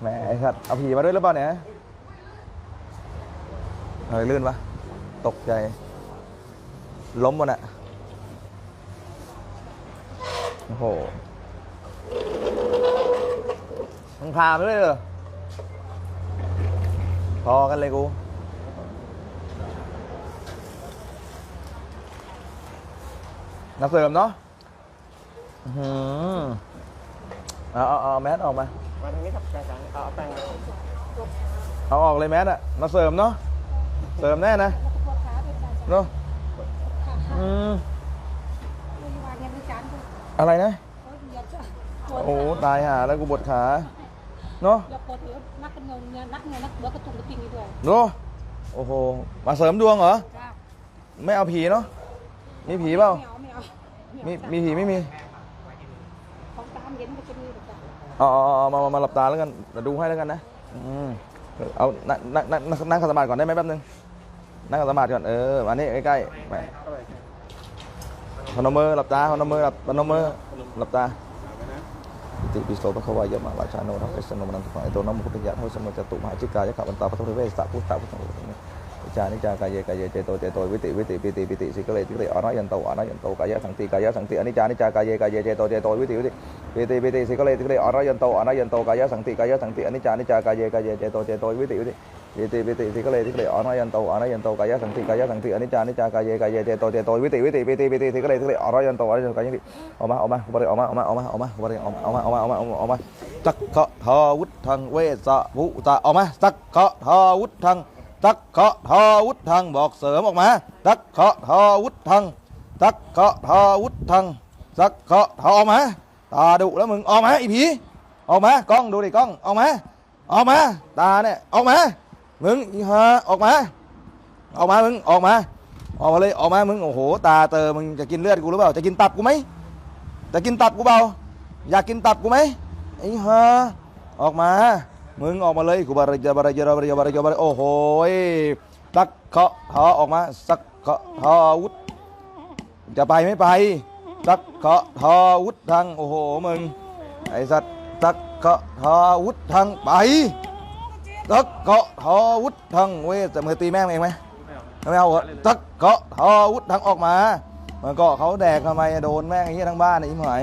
แหมไอ้สัตว์เอาผีมาด้วยหรือเปล่าเนี่ยเฮ้ยลื่นปะตกใจ ล้มบนอะโอ้โหมึงพาไปด้วยเหรอพอกันเลยกูนักเสริมเนาะอื้อหือเอาเอาเอาแมสออกมา มาทางนี้ครับอาจารย์เอาเอาแป้งมาเอาออกเลยแมสอะมาเสริมเนาะเสริมแน่นะเนาะอืมอะไรนะ โอ้ตายห่าแล้วกูปวดขาเนาะอย่าปวดหัวนักกันเงินเนี่ยนักเงินนักเดือกระตุกกระติงนี่ด้วยเนาะโอ้โหมาเสริมดวงเหรอจ้าไม่เอาผีเนาะมีผีเปล่าไม่เอาไม่เอามีมีผีไม่มีของตาม เย็นมันจะมีแต่จ้าเอาเอาเอามามามาหลับตาแล้วกันเดี๋ยวดูให้แล้วกันนะอืมเอานั่งนั่งนั่งนั่งนั่งขัดสมาธิก่อนได้ไหมแป๊บนึงนั่งขัดสมาธิก่อนเออมานี่ใกล้ๆไปพนมมือหลับตาพนมมือหลับพนมมือหลับตาอิติปิโสภะคะวายะมะวาชาโนทัพเพสโนมนันตุฝังไอโตนะมุขปิยะเทวสมุจตุมหาจิกายะขะวันตาพัทธเวสสะพุทธะพุทธังวิจานิจากายเยกายเยเจโตเจโตวิติวิติปิติปิติสิกเลติกเลอรยันโตอรยันโตกายะสังติกายะสังติอนิจจานิจากายเยกายเยเจโตเจโตวิติวิติ ปิติปิติสิกเลสิกเลอรยันโตอรยันโตกายสังติกายสังติอนิจจานิจจากายเยกายเยเจโตเจโตวิติวิติปิติปิติสิกเลสิกเลอรยันโตอรยันโตกายสังติกายสังติอนิจจานิจจากายเยกายเยเจโตเจโตวิติวิติปิติปิติสิกเลสิกเลอรยันโตอรยันโตกายสังติออกมาออกมาบริออกมาออกมาออกมาออกมาบริออกมาออกมาออกมาออกมาออกมาจักขะทาวุธังเวสะภุตะออกมาจักขะทาวุธังตักขะทาวุธังบอกเสริมออกมาสักขะทวุฒังสักขะทาวุธังสักขะทาออกมา ตาดุแล้วมึงออกมาไอีผีออกมากล้องดูดิกล้องออกมาออกมาตาเนี่ยออกมามึงอีฮะออกมาออกมามึงออกมาออกมาเลยออกมามึงโอ้โห ตาเตอมึงจะกินเลือดกูหรือเปล่าจะกินตับกูไหมจะกินตับกูเปล่าอยากกินตับกูไหมไอ้ฮะออกมา มึงออกมาเลยกูบาริจาบาริจาบาริจาบาริจาบาริโอ้โหยสักเคาะอออกมาสักเคาะทอวุธจะไปไม่ไป สักเคาะทอวุธทางโอ้โหมึงไอสัตว์สักเคาะทอวุธทางไปสักเคาะทอวุธทางเว้ยจะมือตีแม่งเองไหมไม่เอาเหรอสักเคาะทอวุธทางออกมามันก็เขาแดกทำไมโดนแม่งไอ้เหี้ยทั้งบ้านไอ้หมาย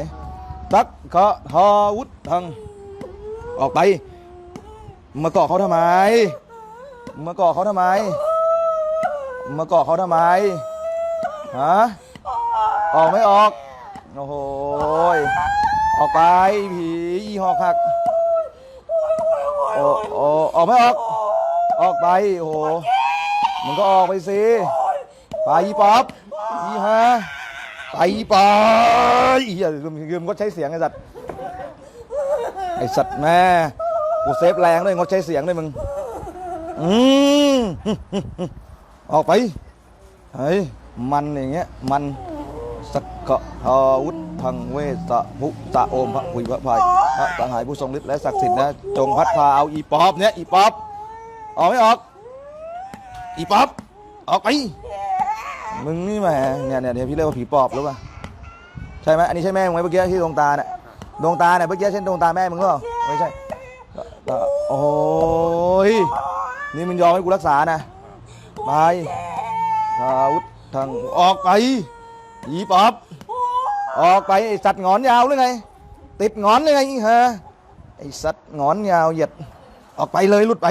สักเคาะทอวุธทางออกไปมาเกาะเขาทำไมมาเกาะเขาทำไมมาเกาะเขาทำไมฮะออกไม่ออก โอ้โหยออกไปผีอีหอกหักโอ้โอ้ออกไม่ออก ออกไปโอ้โหมึงก็ออกไปสิไปอีป๊อปอีฮะไปอีป๊อปอีอย่าลืมลืมก็ใช้เสียงไอ้สัตว์ไอ้สัตว์แม่กูเซฟแรงด้วยงดใช้เสียงด้วยมึงอืมออกไปเฮ้ยมันอย่างเงี้ยมัน สกกะทาวุธทังเวสะมุตะโอมพระหุยพระพายพระสหายผู้ทรงฤทธิ์และศักดิ์สิทธิ์นะจงพัดพาเอาอีป๊อบเนี่ยอีป๊อบออกไม่ออก อีป๊อบออกไปมึงนี่แหมเนี่ยเนี่ยเดี๋ยวพี่เรียกว่าผีปอบหรือเปล่าใช่ไหมอันนี้ใช่แม่มึงไหมเมื่อกี้ที่ดวงตาเนี่ยดวงตาเนี่ยเมื่อกี้ใช่นดวงตาแม่มึงหรือเปล่าไม่ใช่โอ้ยนี่มันยอมให้กูรักษานะไปทาวุธทางออกไป อีปอบ ออกไปไอสัตว์งอนยาวหรือไง ติดงอนหรือไงฮะไอสัตว์งอนยาวเหยียดออกไปเลยหลุดไป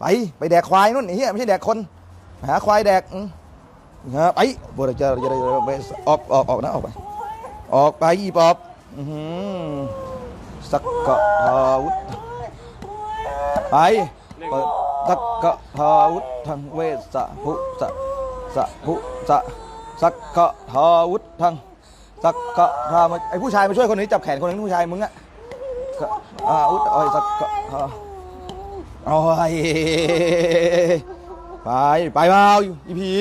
ไปไปแดกควายนู่นไอ้เหี้ยไม่ใช่แดกคน หาควายแดกฮะไปบริจาคจะได้ไปออกออกออกนะออกไป ออกไปอีปอบสักกะทาวุธไปเปิดสักกะทาวุธังเวสะภุสะสะภุสะ สักกะทาวุธังสักกะทามาไอผู้ชายมาช่วยคนนี้จับแขนคนนึงผู้ชายมึงอะกะอาวุธอ้ยสักกะทาโอ้ยไปไปมาอีผี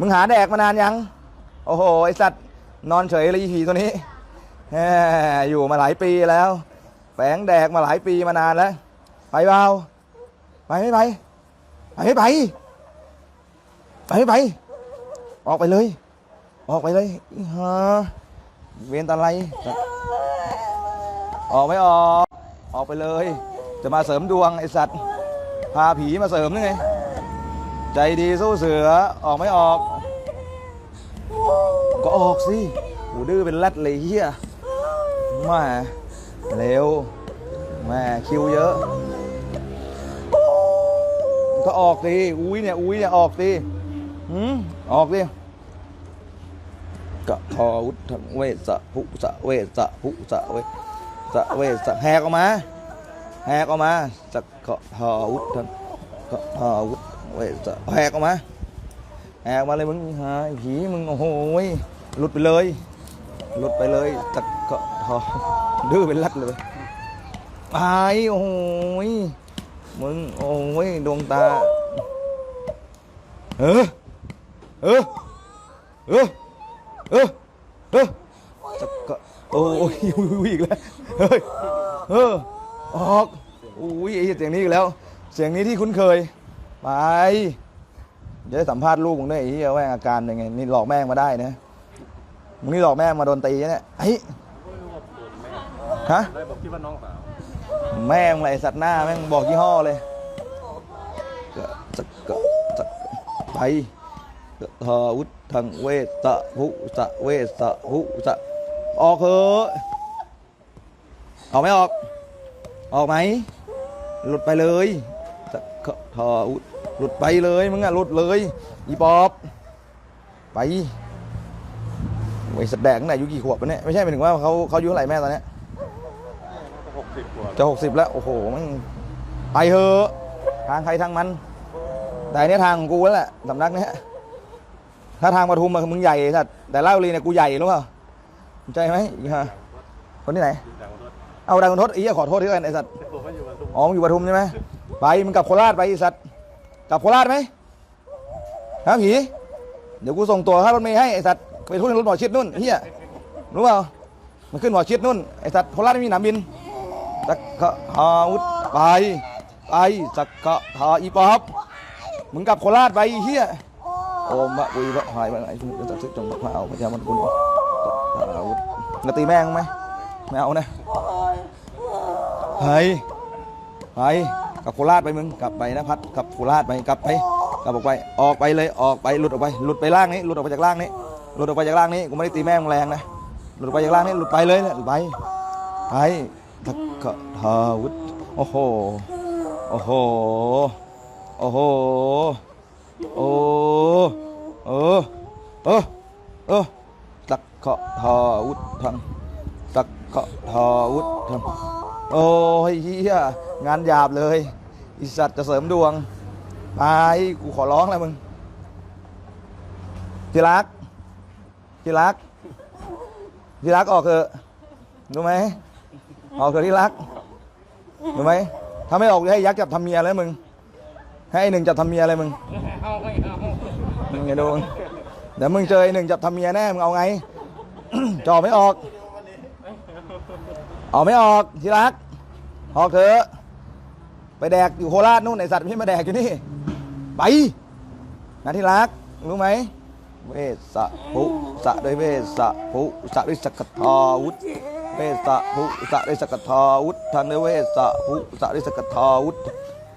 มึงหาแดกมานานยัง โอ้โหไอสัตว์นอนเฉยเลยอีผีตัวนี้อยู่มาหลายปีแล้วแฝงแดกมาหลายปีมานานแล้ว ไปเปล่าไปไม่ไป ไปไม่ไป ไปไม่ไป ออกไปเลย ออกไปเลยฮะเวียนตะไลออกไม่ออก ออกไปเลย จะมาเสริมดวงไอสัตว์ พาผีมาเสริมนี่ไง ใจดีสู้เสือ ออกไม่ออก ก็ออกสิหูดื้อเป็นแรดเลยเฮียแม่เร็วแม่คิวเยอะ ก็ออกสิอุ้ยเนี่ย อุ้ยเนี่ย ออกสิหืมออกสิ กะทอวุฒงเวสะภุสะเวสะภุสะเวสะเวสะแหกออกมาแหกออกมาสักกะทอวุฒงกะทอวุฒเวสะแหกออกมาแหกมาเลยมึงหายผีมึงโอ้โหยหลุดไปเลยหลุดไปเลยสักกะทอดื้อเป็นลัดเลยไอโอ้โหยมึงโอ้ยดวงตาเออเออเออ เออเออสักกะโอ้ยอุ้ยอีกแล้วเฮ้ยเออออกอุ้ยไอ้เสียงนี้อีกแล้ว เสียงนี้ที่คุ้นเคย ไปจะได้สัมภาษณ์ลูกมึงด้วยไอ้เหี้ยว่าอาการเป็นไงนี่หลอกแม่งมาได้นะมึงนี่หลอกแม่งมาโดนตีเนี่ยไอ้ยฮะบอกคิดว่าน้องสาวแม่งอะไรสัตว์หน้าแม่งบอกยี่ห้อเลยจะจะไปกะทาวุฒ ทังเวสะภุสะเวสะภุสะออกเถอะออกไม่ออก ออกไหมหลุดไปเลยจะกะทาวุหลุดไปเลยมึงอะหลุดเลยอีปอบ ไปไอ้สัตว์แดงไหนอายุกี่ขวบวะเนี่ยไม่ใช่หมายถึงว่าเขาเขาอายุเท่าไหร่แม่ตอนเนี้ยหกสิบกว่าจะหกสิบแล้วโอ้โหมันไปเถอะทางใครทางมัน แต่เนี้ยทางของกูแล้วแหละสำนักเนี้ย ถ้าทางปทุมมันมึงใหญ่สัตว์แต่ลาดบุรีเนี่ยกูใหญ่รู้เปล่าเข้าใจไหมอีฮะคนที่ไหน เอาดังคนทศอีกขอโทษที่กันไอ้สัตว์อ๋อมึงอยู่ปทุมใช่ไหมไปมึงกลับโคราชไปไอ้สัตว์กลับโคราชไหมฮะผีเดี๋ยวกูส่งตัวค่ารถเมย์ให้ไอ้สัตว์ไปทุ่นรถหมอชิดนู่นเฮียรู้เปล่ามันขึ้นหมอชิดนู่นไอ้สัตว์โคราชไม่มีหนามบินสักกะทาวุธไปไปสักกะทาอีปอบมึงกลับโคราชไปเฮีย โอมะอุยบะหายไปไหนคุณจะซื้อจงมะพร้าวพยามันกุลกะทาวุธจะตีแม่งไหมไม่เอานะไปไปกับโคราชไปมึงกลับไปนะพัดกับโคราชไปกลับไปกลับออกไปออกไปเลยออกไปหลุดออกไปหลุดไปล่างนี้หลุดออกไปจากล่างนี้หลุดออกไปจากล่างนี้กูไม่ได้ตีแม่งแรงนะหลุดออกไปจากล่างนี้หลุดไปเลยหลุดไปไปทักกะทาวุธโอ้โหโอ้โหโอ้โห โอ้เออเออเออตักกะทาวุธทังตักกะทาวุธทังโอ้ยเฮียงานหยาบเลยอีสัตว์จะเสริมดวงไปกูขอร้องแล้วมึงที่รักที่รักที่รักออกเถอะรู้ไหมออกเถอะที่รักรู้ไหมถ้าไม่ออกจะให้ยักษ์จับทำเมียเลยมึงให้ไอ้หนึ่งจับทำเมียอะไรมึง เอาไม่เอามึงไงดูมึงเดี๋ยวมึงเจอไอ้หนึ่งจับทำเมียแน่ มึงเอาไงจอไม่ออก ออกไม่ออกที่รัก ออกเถอะ ไปแดกอยู่โคราชนู่นไอสัตว์ไม่มาแดกอยู่นี่ ไปนะที่รัก รู้ไหม เวสะภุสะด้วยเวสะภุสะด้วยสกทาวุธเวสะภุสะด้วยสกทาวุธทางด้วยเวสะภุสะด้วยสกทาวุธ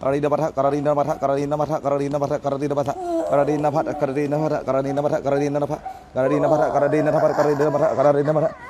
Kararina Bhatta, Kararina Bhatta, karena di Kararina Bhatta, karena di Kararina Bhatta, karena di Kararina Bhatta, karena di Kararina Bhatta, karena di Kararina Bhatta, karena di Kararina Bhatta,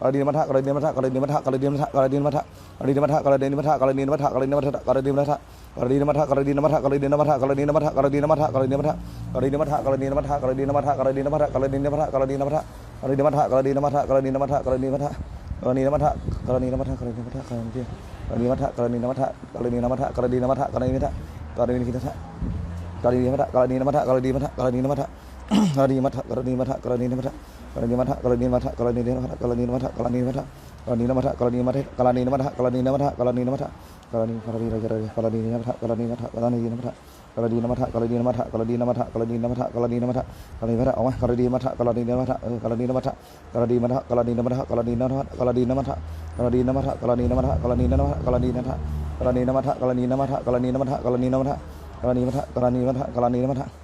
กรณีนมัทะกรณีนมัทะกรณีนมัทะกรณีนมัทะกรณีนมัทะกรณีนมัทะกรณีนมัทะกรณีนมัทะกรณีนมัทะกรณีนมัทะกรณีนมัทะกรณีนมัทะกรณีนมัทะกรณีมัทะกรณีมัทะกรณีมัทะกรณีมัทะกรณีมัทะกรณีมัทะกรณีมัทะกรณีมัทะกรณีมัทะกรณีมัทะกรณีมัทะกรณีมัทะกรณีมัทะกรณีมัทะกรณีมัทะกรณีมัทะกรณีมัทะกรณีกรณีกรณีกรณีมัทะกรณีมัทะกรณีมัทะกรณีมัทะกรณีมัทะกรณีมัทะกรณีมัทะ กรณีมัทกรณีมัทกรณีมัทกรณีมัทกรณีมัทกรณีมัทกรณีมัทกรณีมัทกรณีมัทกรณีมัทกรณีมัทกรณีมัทกรณีมัทกรณีกรณีกรณีกรณีมัทกรณีมัทกรณีมัทกรณีนิมัทกรณีนิมัทกรณีนิมัทกรณีนิมัทกรณีนิมัทกรณีมัทออกมากรณีมัทกรณีนิมัทกรณีนิมัทกรณีมัทกรณีนิมัทกรณีนิมัทกรณีนิมัทกรณีนิมัทกรณีนิมัทกรณีนิมัทกรณีนิมัทกรณีนิมัทกรณีนิมัทกรณีนิมัทกรณีนิมัทกรณีนิมัทกรณีนิมัทกรณีนิมัท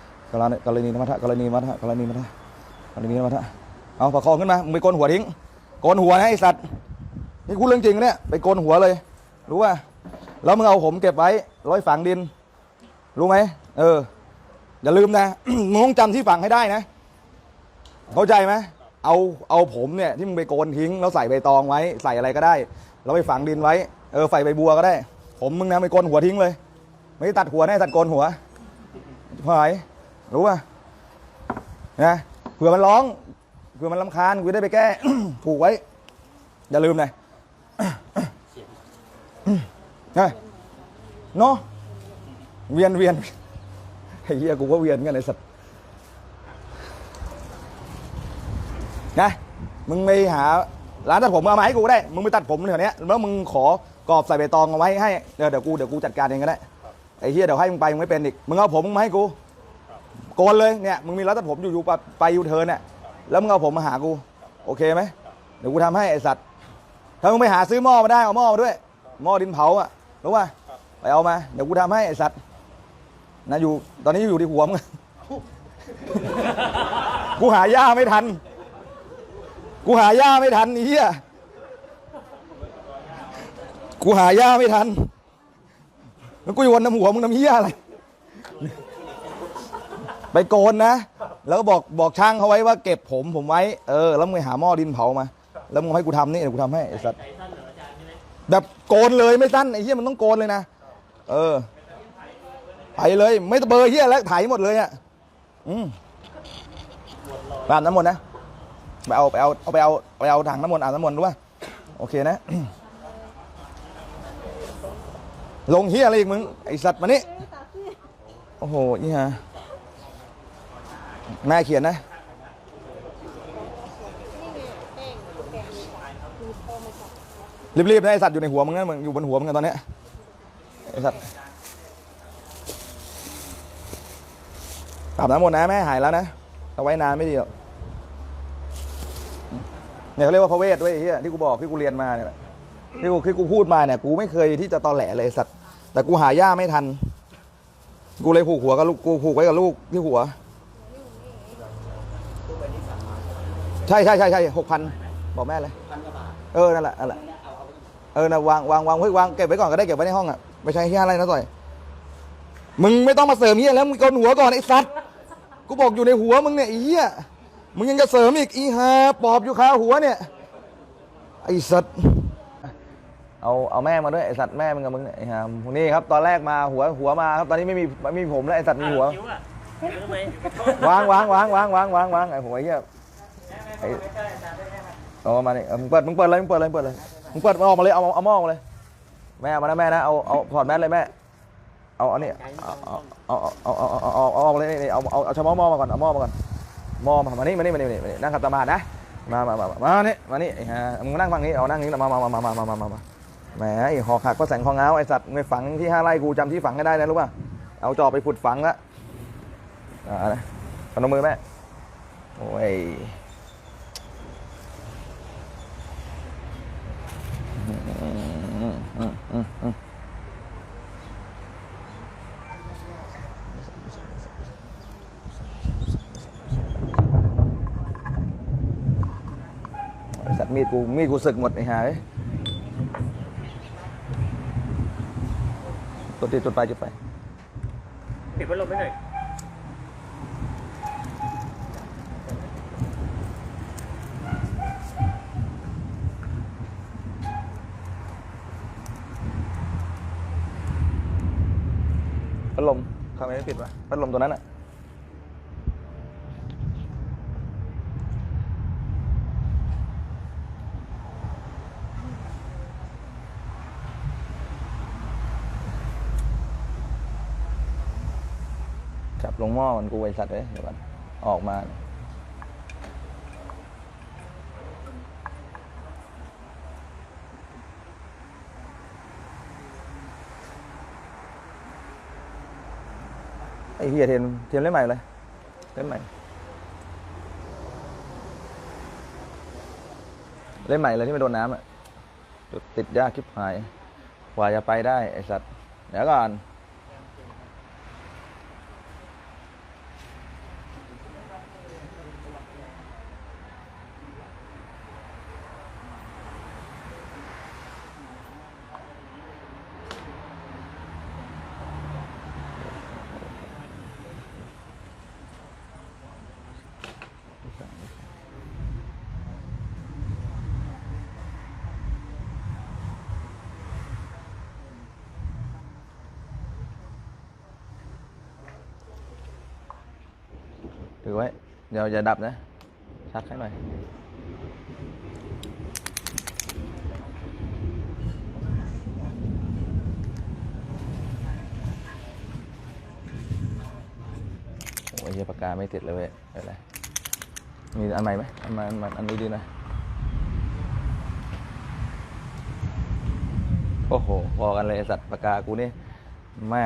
กรณีกรณีมัทะกรณีมัทะกรณีมัทะอันนี้มาท่าเอาประคองขึ้นมามึงไปโกนหัวทิ้งโกนหัวนะไอ้สัตว์นี่กูดเรื่องจริงเนี่ยไปโกนหัวเลย รู้ป่ะแล้วมึงเอาผมเก็บไว้ร้อยฝังดิน รู้ไหมเอออย่าลืมนะมึงต้องจำที่ฝังให้ได้นะ เข้าใจไหมเอาเอาผมเนี่ยที่มึงไปโกนทิ้งแล้วใส่ใบตองไว้ ใส่อะไรก็ได้ แล้วไปฝังดินไว้ เออใส่ใบบัวก็ได้ ผมมึงนะไปโกนหัวทิ้งเลย ไม่ตัดหัวนะตัดโกนหัวหาย รู้ป่ะนะเผื่อมันร้องเผื่อมันลำคาญกูได้ไปแก้ผูกไว้ อย่าลืมนะเนาะเวียนเวียนไอ้เหี้ยกูก็เวียนกันไอ้สัตว์นะมึงไปหาร้านตัดผมเอามาให้กูได้ มึงไปตัดผมแถวเนี้ยแล้วมึงขอกรอบใส่ใบตองเอาไว้ให้เดี๋ยวเดี๋ยวกูเดี๋ยวกูจัดการเองก็ได้ไอ้เหี้ยเดี๋ยวให้มึงไปมึงไม่เป็นอีก มึงเอาผมมึงมาให้กู โกนเลยเนี่ยมึงมีร้านตัดผมอยู่อยู่ปไปยูเทิร์นเนี่ยแล้วมึงเอาผมมาหากูโอเคไหมเดี๋ยวกูทำให้ไอสัตว์ถ้ามึงไปหาซื้อหม้อมาได้เอาหม้อมาด้วยหม้อดินเผาอะรู้ป่ะไปเอามาเดี๋ยวกูทำให้ไอสัตว์นะอยู่ตอนนี้อยู่ที่หัวมึงกูหาหญ้าไม่ทัน กูหาหญ้าไม่ทันเหี้ยกูหาหญ้าไม่ทันแล้วกูโยนน้ำหัวมึงน้ำเหี้ยอะไร ไปโกนนะ แล้วก็บอกบอกช่างเขาไว้ว่าเก็บผมผมไว้ เออ แล้วมึงไปหาหม้อดินเผามา แล้วมึงให้กูทำนี่เดี๋ยวกูทำให้ไอ้สัตว์แบบโกนเลยไม่สั้นไอ้เหี้ยมันต้องโกนเลยนะ เออไปเลย ไม่ต้องเบอร์เหี้ยแล้วถ่ายหมดเลยอะ อืมอาบน้ำมนต์นะ ไปเอาไปเอาเอาไปเอาไปเอาถังน้ำมนต์อาบน้ำมนต์ด้วยโอเคนะ ลงเฮียอะไรอีกมึง ไอสัตว์มานี่ โอ้โหนี่ฮะ แม่เขียนนะรีบๆนะไอสัตว์อยู่ในหัวมึงนะมึงอยู่บนหัวมึงกันตอนนี้ไอสัตว์อาบน้ำหมดนะแม่หายแล้วนะเอาไว้นานไม่ดีหรอกเนี่ยเขาเรียกว่าพระเวทด้วยเฮียที่กูบอกที่กูเรียนมาเนี่ยที่กูที่กูพูดมาเนี่ย กูไม่เคยที่จะตอแหลเลยสัตว์แต่กูหาย่าไม่ทัน กูเลยผูกหัวกับลูกกูผูกไว้กับลูกที่หัว ใช่ใช่ใช่ใช่หกพันบอกแม่เลยเออนั่นแหละนั่นแหละเออนะวางวางวางเฮ้ยวางเก็บไว้ก่อนก็ได้เก็บไว้ในห้องอะไม่ใช่เฮียอะไรนะต่อยมึงไม่ต้องมาเสริมเฮียแล้วมึงโกนหัวก่อนไอ้สัตว์กูบอกอยู่ในหัวมึงเนี่ยไอ้เฮียมึงยังจะเสริมอีกอีฮาปอบอยู่คาหัวเนี่ยไอ้สัตว์เอาเอาแม่มาด้วยไอ้สัตว์แม่มึงกับมึงเนี่ยไอ้ฮานี่ครับตอนแรกมาหัวหัวมาครับตอนนี้ไม่มีไม่มีผมแล้วไอ้สัตว์มีหัวคิ้วอะคิ้วทำไมวางวางวางวางวางวางวางไอ้หัวเหี้ย ไอ้เอามาเนี่เอามึงเปิดมึงเปิดเลยมึงเปิดเลยมึงเปิดเลยมึงเปิดเอาออกมาเลยเอาเอาหม้อออกมาเลยแม่เอามานะแม่นะเอาเอาถอดแมสเลยแม่เอาอันนี้เอาเอาเอาเอาเอาเอาเอาเอาเลยนี่เอาเอาเอาเฉพาะม้อมาก่อนเอาหม้อมาก่อนหม้อมามานี่มานี่มานี่มานี่มานี่นั่งขัดสมาธินะมามามามานี่มานี่ฮะมึงนั่งฝั่งนี้เอานั่งนี้มามามามามามามามาแหมไอ้หอกหักก็แสงคองเงาไอ้สัตว์ไม่ฝังที่ห้าไร่กูจำที่ฝังให้ได้นะรู้ป่ะเอาจอบไปขุดฝังละอ่านะพนมมือแม่โอ้ย อืมอืมอืมอืมไอ้สัตว์มีด กูมีดกูสึกหมดไอ้ห่าเอ้ยจุดที่จุดไปจุดไปปิดพัดลมไม่หน่อยพัดลมทำไมไม่ปิดวะพัดลมตัวนั้นอะ ลงหม้อมันกูไอสัตว์เลยเดี๋ยวก่อนออกมาไอ้เฮียเทียนเทียนเล่นใหม่เลยเล่นใหม่ เล่นใหม่เลยที่ไม่โดนน้ำอะจุดติดยากคลิปหายกว่าจะไปได้ไอสัตว์เดี๋ยวก่อน ถือไว้ เดี๋ยวอย่าดับนะ ชักให้หน่อย โอ้ยเหี้ยปากกาไม่ติดเลยเว้ยอะไรมีอันใหม่ไหมอันใหม่อันใหม่อันนี้ดีนะ โอ้โห พอกันเลยสัตว์ปากกากูนี่แม่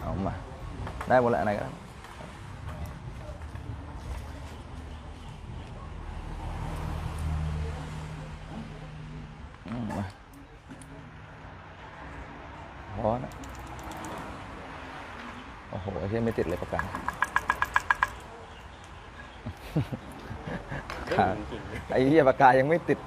เอามา ได้หมดแล้วอันไหนก็ได้อืมมาพ อนะโอ้โหไอ้เหี้ยไม่ติดเลยปากกาเด้งจริงๆไอ้เหี้ยปากกายังไม่ติด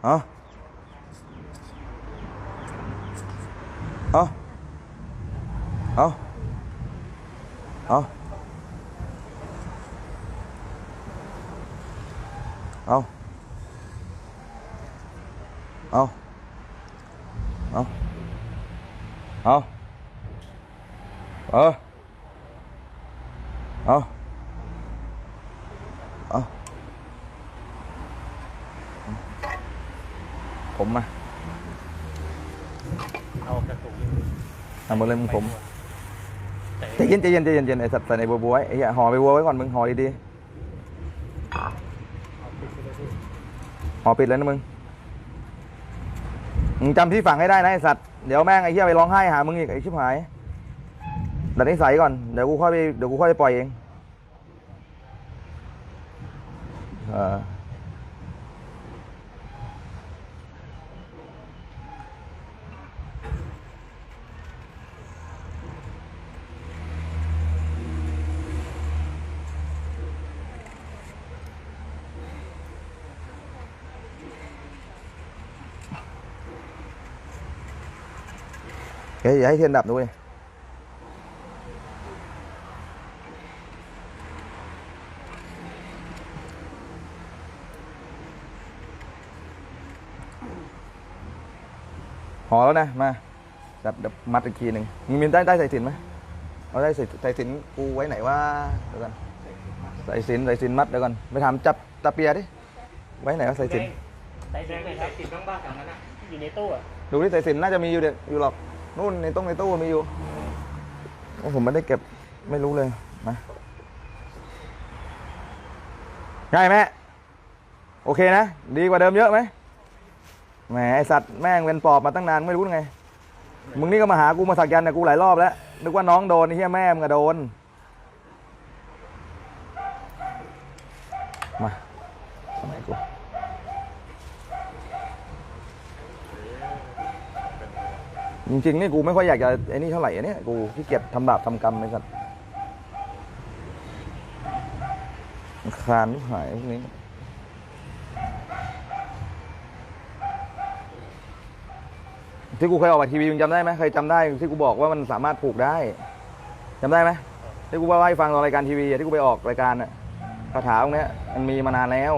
啊。啊。啊。啊。啊。啊。啊。啊。啊。 ผมมาเอากระตุกทำหมดเลยมึงผมแต่ใจเย็นใจเย็นใจเย็นใจเย็นไอสัตว์ใส่ในบัวบัวไว้ไอ้เหี้ยห่อไปบัวไว้ก่อนมึงห่อดีๆห่อปิดเลยนะมึงมึงจำที่ฝังให้ได้นะไอสัตว์เดี๋ยวแม่งไอ้เหี้ยไปร้องไห้หามึงอีกไอ้ชิบหายดัดนิสัยก่อนเดี๋ยวกูค่อยไปเดี๋ยวกูค่อยไปปล่อยเองเออ เฮ้ยอย่าให้เทียนดับด้วยห่อแล้วนะ มาจับเดี๋ยวมัดอีกทีหนึ่งมึงมีได้ได้ใส่สินไหมเอาได้ใส่ใส่สินกูไว้ไหนว่าเดี๋ยวกันใส่สินใส่สินมัดเดี๋ยวก่อนไปถามจับตาเปียดิไว้ไหนว่าใส่สินใส่สินไหนครับสินบ้างบ้างแถวนั้นนะอยู่ในตู้อะดูที่ใส่สินน่าจะมีอยู่เด็กอยู่หรอก นู่นในตู้ในตู้มีอยู่โอ้ผมไม่ได้เก็บไม่รู้เลยนะง่ายแม่โอเคนะ ดีกว่าเดิมเยอะไหมแหมไอสัตว์แม่งเป็นปอบมาตั้งนานไม่รู้ไง มึงนี่ก็มาหากูมาสักยันต์เนี่ยกูหลายรอบแล้วนึกว่าน้องโดนไอ้เหี้ยแม่มึงก็โดน มาทำไมกู จริงๆนี่กูไม่ค่อยอยากจะไอ้นี่เท่าไหร่อันเนี้ยกูขี้เกียจทำบาปทำกรรมไปสัตว์คานหายพวกนี้ที่กูเคยออกมาทีวีมึงจำได้ไหมเคยจำได้ที่กูบอกว่ามันสามารถผูกได้จำได้ไหมที่กูว่าให้ฟังตอนรายการทีวีที่กูไปออกรายการน่ะคาถาพวกนี้มันมีมานานแล้ว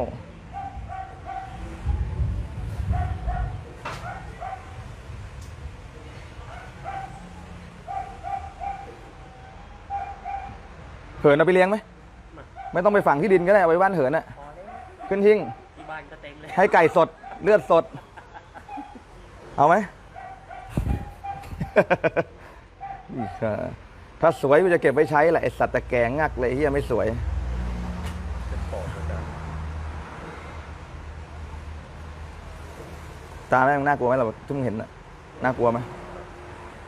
เหินเอาไปเลี้ยงไหมไม่ต้องไปฝังที่ดินก็ได้เอาไว้บ้านเหินอะพอแล้วขึ้นทิ้งที่บ้านก็เต็มเลย ให้ไก่สดเลือดสด เอาไหมอีกอะถ้าสวยมันจะเก็บไว้ใช้แหละไอสัตว์ตะแกรงงักเลยเฮียไม่สวยตาแม่งน่ากลัวไหมเราทุ่งเห็นน่ะน่ากลัวไหม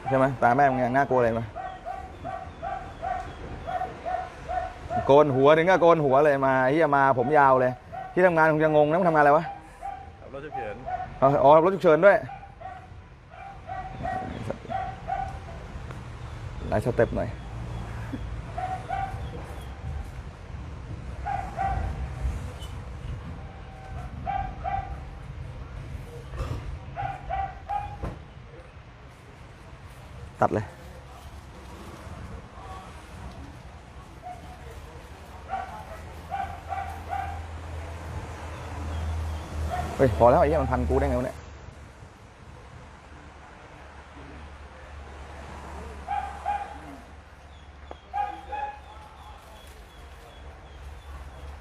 ใช่ไหมตาแม่งยังน่ากลัวเลยไหม โกนหัวถึงก็โกนหัวเลยมาเฮียมาผมยาวเลย ที่ทำงานคงจะงงนะมึงทำงานอะไรวะขับรถฉุกเฉินอ๋ออ๋อรถฉุกเฉินด้วยหลายสเต็ปหน่อยตัดเลย ฮ้ยพอแล้วไอ้เหี้ยมันพันกูได้ไงวะเนี่ย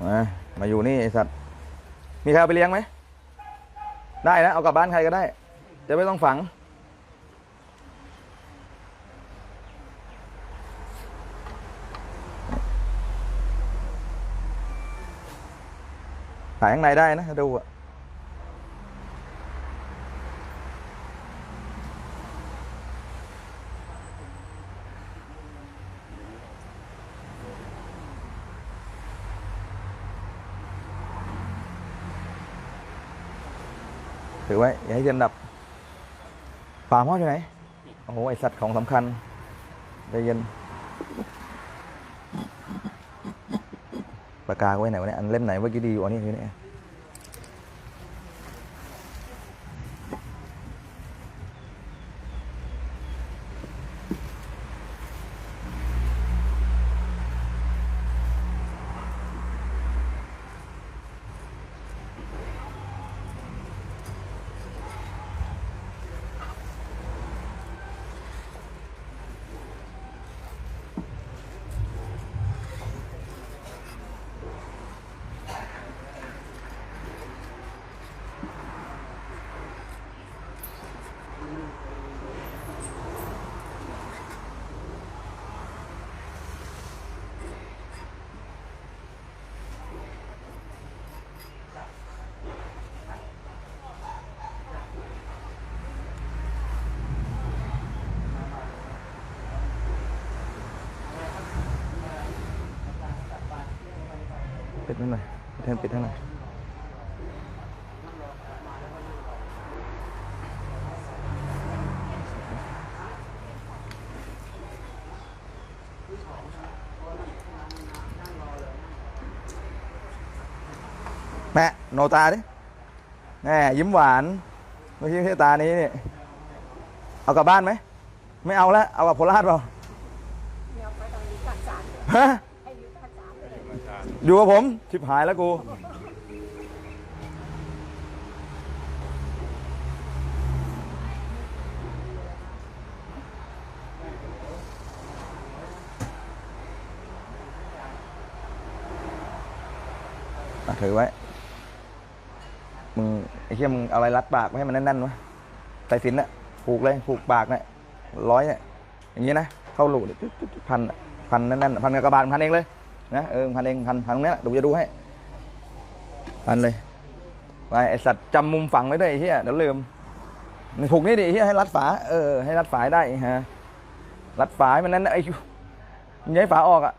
มามาอยู่นี่ไอสัตว์ มีใครเอาไปเลี้ยงไหม ได้นะ เอากลับบ้านใครก็ได้ จะไม่ต้องฝังถ่ายข้างในได้นะ ดูอะ ถือไว้ อย่าให้เย็นดับป่าหม้ออยู่ไหน โอ้โห ไอสัตว์ของสำคัญใจเย็นปากกาไว้ไหนวะเนี่ย อันเล่มไหนเมื่อกี้ดีอยู่อันนี้คือเนี่ย นั่นหน่อยแทนปิดให้หน่อยแม่โนตาดิแม่ยิ้มหวานไม่ใช่ไม่ใช่ตานี้นี่เอากลับบ้านไหม ไม่เอาละเอากับโพลาดเปล่าเนี่ยไปตอนนี้กักสารฮะ ดูกับผมทิพหายแล้วกูถือไว้ มึงไอ้เชี่ยมึงเอาอะไรรัดปากไว้ให้มันแน่นๆวะใส่สินนะผูกเลยผูกปากนี่ยร้อยเนี่ยอย่างนี้นะ เข้าหลูดพันน่พันแน่นๆพันกระบาลพันเองเลย นะเออพันเองพันพันตรงเนี้ยดูจะดูให้พันเลยไปไอสัตว์จำมุมฝังไว้ด้วยไอ้เหี้ยเดี๋ยวลืมมันผูกนี่ดิเหี้ยให้รัดฝาเออให้รัดฝาได้ฮะรัดฝาให้มันแน่นไอ้มึงอย่าให้ฝาออกอะ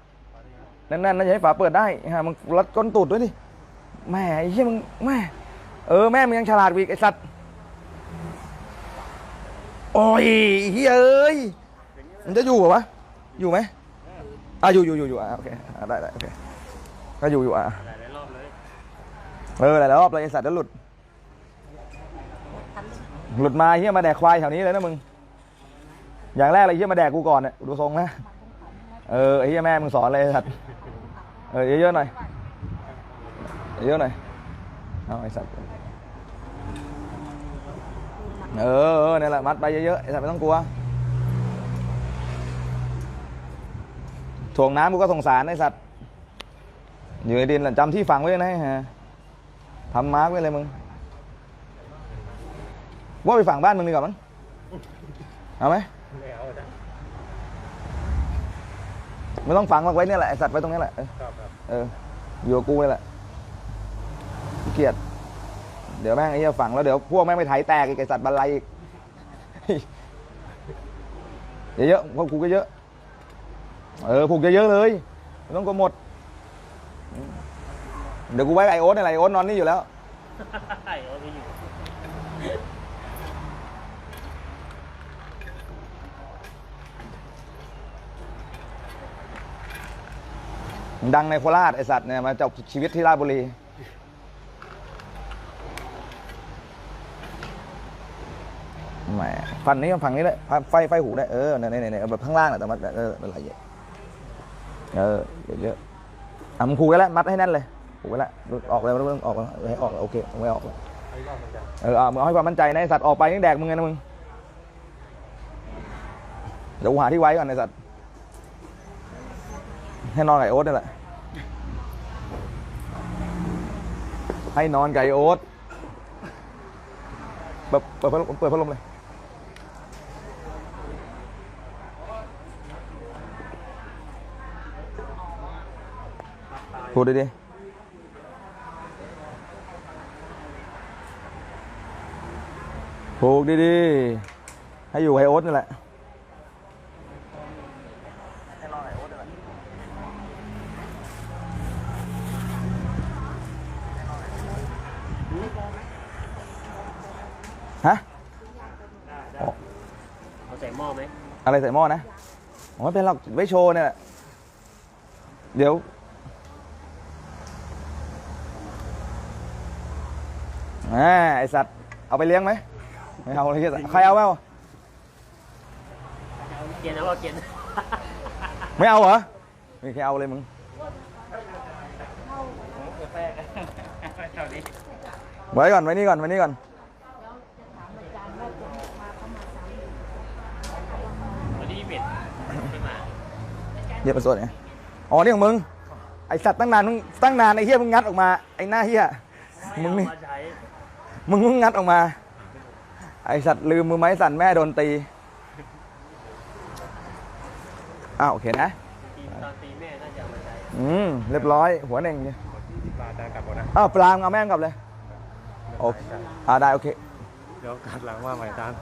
แน่นๆนะอย่าให้ฝาเปิดได้ฮะมึงรัดก้นตูดด้วยดิแม่ไอ้เหี้ยมึงแม่เออแม่มึงยังฉลาดอีกไอสัตว์โอ้ยเฮ้ยเอ้ยมันจะอยู่เหรอวะอยู่ไหม อะอยู่อยู่อยู่อยู่อะโอเคอะได้ได้โอเคก็อยู่อยู่อะหลายรอบเลยเออหลายรอบเลยไอสัตว์แล้วหลุด หลุดมาเฮียมาแดกควายแถวนี้เลยนะมึง อย่างแรกเลยเฮียมาแดกกูก่อนเนี่ยดูทรงนะเออไอ้เฮียแม่มึงสอนเลยสัตว์เออเยอะๆหน่อยเยอะหน่อยเอาไอสัตว์เออเนี่ยแหละมัดไปเยอะๆไอสัตว์ไม่ต้องกลัว ถ่วงน้ำกูก็สงสารไอ้สัตว์ อยู่ในดินแหละจำที่ฝังไว้นะฮะทำมาร์กไว้เลยมึง ว่าไปฝังบ้านมึงดีกว่ามั้ง เอาไหมไม่เอาจ้ะไม่ต้องฝังหรอกไว้เนี่ยแหละไอสัตว์ไว้ตรงนี้แหละเออเออ อยู่กับกูนี่แหละเกียด เดี๋ยวแม่งไอ้เหี้ยฝังแล้วเดี๋ยวพวกแม่งไปไถแตกอีกไอสัตว์บันไลอีกเยอะๆพวกกูก็เยอะ เออผูกเยอะๆเลยไม่ต้องกลัวหมด เดี๋ยวกูไว้กับไอโอ๊ตนี่แหละไอโอ๊ตนอนนี่อยู่แล้วไอ้โอ้ยอยู่ดังในโคราชไอสัตว์เนี่ยมาจบชีวิตที่ราชบุรีแหมฟันนี้ฝั่งนี้เลยไฟไฟหูได้เออเนี่ยเนี่ยเนี่ยแบบข้างล่างแหละแต่มัดเออเป็นไรเยอะ เออเยอะๆอะมึงผูกไว้แล้วมัดให้แน่นเลยผูกไว้แล้วออกเลยไม่ต้องออกแล้วให้ออกโอเคไม่ออกแล้วเออเอามึงเอาให้ความมั่นใจนะไอสัตว์ออกไปนี่แดกมึงไงนะมึงเดี๋ยวหาที่ไว้ก่อนไอสัตว์ให้นอนไกับไอโอ๊ตนี่แหละให้นอนไกับไอโอ๊ตเปิดเปิดพัดลมเปิดพัดลมเลย พูดดิดิพูดดิดิให้อยู่ไฮโอ๊ตนี่แหละ ฮะอ๋อเอาใส่หม้อไหม อะไรใส่หม้อนะผมไม่เป็นหรอกไว้โชว์เนี่ยแหละ เดี๋ยว อ่าไอสัตว์เอาไปเลี้ยงไหมไม่เอาเลยไอ้สัตว์ใครเอาเปล่าเอาเกียนนะว่าเกียนไม่เอาเหรอไม่ใครเอาเลยมึงกาแฟกันแถวนี้ไว้ก่อนไว้นี่ก่อนไว้นี่ก่อนวันนี้เบ็ดไม่มาเดี๋ยวไปสวดไงอ๋อนี่ของมึงไอสัตว์ตั้งนานมึงตั้งนานไอเฮียมึงงัดออกมาไอหน้าเฮียมึงนี่เอาาใช้ มึงเพิ่งงัดออกมา ไอสัตว์ลืมมือไม้สั่นแม่โดนตีอ้าวโอเคนะตีตอนตีแม่น่าจะเอามาใช้อืมเรียบร้อย หัวเน่งเนี่ยปลาจะกลับหมดนะอ้าวปลางเอาแม่งกลับเลยโอเคอ่าได้โอเค เดี๋ยวกัดหลังว่าใหม่ตาม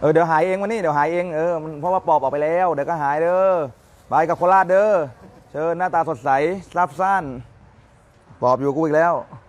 เออเดี๋ยวหายเองวันนี้เดี๋ยวหายเองเออมันเพราะว่าปอบออกไปแล้วเดี๋ยวก็หายเด้อบายกับโคราชเด้อเชิญหน้าตาสดใสซับสั้นปอบอยู่กูอีกแล้วเ